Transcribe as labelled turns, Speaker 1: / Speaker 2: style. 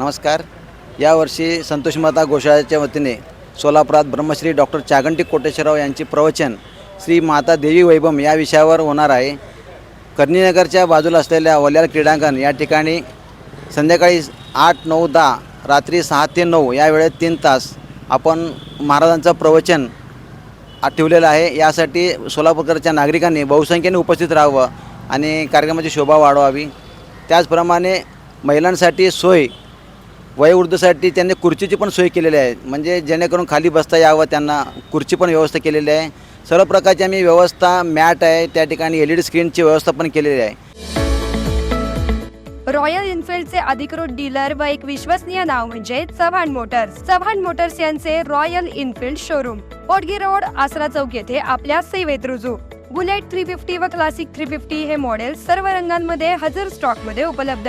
Speaker 1: नमस्कार. यावर्षी संतोष माता गोशाळेच्या वतीने सोलापुरात ब्रह्मश्री डॉक्टर चागंटी कोटेश्वरराव यांचे प्रवचन श्री माता देवी वैभम या विषयावर होणार आहे. कर्णीनगरच्या बाजूला असलेल्या वल्यार क्रीडांगण या ठिकाणी संध्याकाळी आठ नऊ दहा रात्री सहा ते नऊ या वेळेत तीन तास आपण महाराजांचं प्रवचन ठेवलेलं आहे. यासाठी सोलापूरकरच्या नागरिकांनी बहुसंख्येने उपस्थित राहावं आणि कार्यक्रमाची शोभा वाढवावी. त्याचप्रमाणे महिलांसाठी सोय वयोवृद्धसाठी त्यांनी खुर्चीची पण सोय केलेली आहे. म्हणजे जेणेकरून खाली बसता यावं त्यांना खुर्ची पण व्यवस्था केलेली आहे. सर्व प्रकारची आम्ही व्यवस्था मॅट आहे त्या ठिकाणी एल ई डी स्क्रीनची व्यवस्था पण केलेली आहे.
Speaker 2: रॉयल इन्फिल्डचे अधिकृत डीलर व एक विश्वसनीय नाव म्हणजे चव्हाण मोटर्स. चव्हाण मोटर्स यांचे Royal Enfield showroom. Potgi road Asara Chowk येथे आपल्या सेवेत रुजू. बुलेट थ्री फिफ्टी व क्लासिक थ्री फिफ्टी हे मॉडेल सर्व रंगांमध्ये हजर स्टॉकमध्ये उपलब्ध.